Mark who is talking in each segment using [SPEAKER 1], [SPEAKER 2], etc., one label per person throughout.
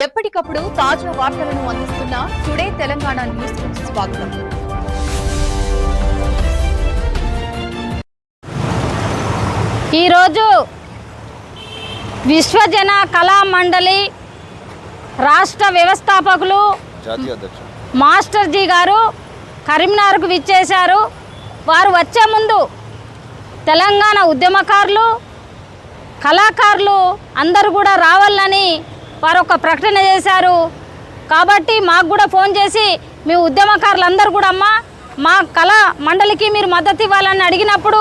[SPEAKER 1] ఎప్పటికప్పుడు తాజా వార్తలను అందిస్తున్న టుడే తెలంగాణ న్యూస్ స్వాగతం.
[SPEAKER 2] ఈరోజు విశ్వజన కళా మండలి రాష్ట్ర వ్యవస్థాపకులు మాస్టర్ జీ గారు కరీంనగర్కు విచ్చేశారు. వారు వచ్చే ముందు తెలంగాణ ఉద్యమకారులు కళాకారులు అందరూ కూడా రావాలని వారు ఒక ప్రకటన చేశారు. కాబట్టి మాకు కూడా ఫోన్ చేసి మీ ఉద్యమకారులందరూ కూడా అమ్మ మా కళా మండలికి మీరు మద్దతు ఇవ్వాలని అడిగినప్పుడు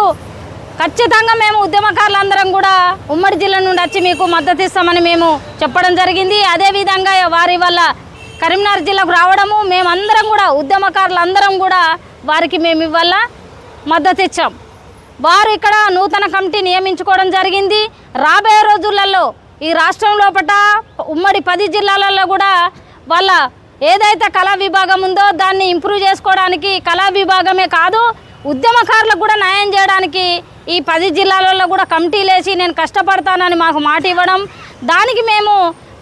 [SPEAKER 2] ఖచ్చితంగా మేము ఉద్యమకారులందరం కూడా ఉమ్మడి జిల్లా నుండి వచ్చి మీకు మద్దతు ఇస్తామని మేము చెప్పడం జరిగింది. అదేవిధంగా వారి వల్ల కరీంనగర్ జిల్లాకు రావడము మేమందరం కూడా ఉద్యమకారులందరం కూడా వారికి మేము ఇవ్వాల మద్దతు ఇచ్చాం. వారు ఇక్కడ నూతన కమిటీ నియమించుకోవడం జరిగింది. రాబోయే రోజులలో ఈ రాష్ట్రం లోపల ఉమ్మడి పది జిల్లాలలో కూడా వాళ్ళ ఏదైతే కళా విభాగం ఉందో దాన్ని ఇంప్రూవ్ చేసుకోవడానికి కళా విభాగమే కాదు ఉద్యమకారులకు కూడా న్యాయం చేయడానికి ఈ పది జిల్లాలలో కూడా కమిటీలు వేసి నేను కష్టపడతానని మాకు మాట ఇవ్వడం దానికి మేము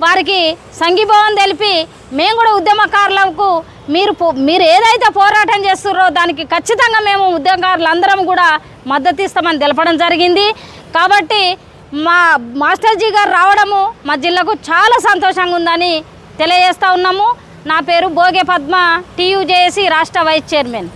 [SPEAKER 2] వారికి సంఘీభావం తెలిపి మేము కూడా ఉద్యమకారులకు మీరు పో- మీరు ఏదైతే పోరాటం చేస్తున్నారో దానికి ఖచ్చితంగా మేము ఉద్యమకారులందరం కూడా మద్దతు ఇస్తామని తెలపడం జరిగింది. కాబట్టి మా మాస్టర్జీ గారు రావడము మా జిల్లాకు చాలా సంతోషంగా ఉందని తెలియజేస్తూ ఉన్నాము. నా పేరు భోగే పద్మ టీయూజేసి రాష్ట్ర వైస్ చైర్మన్.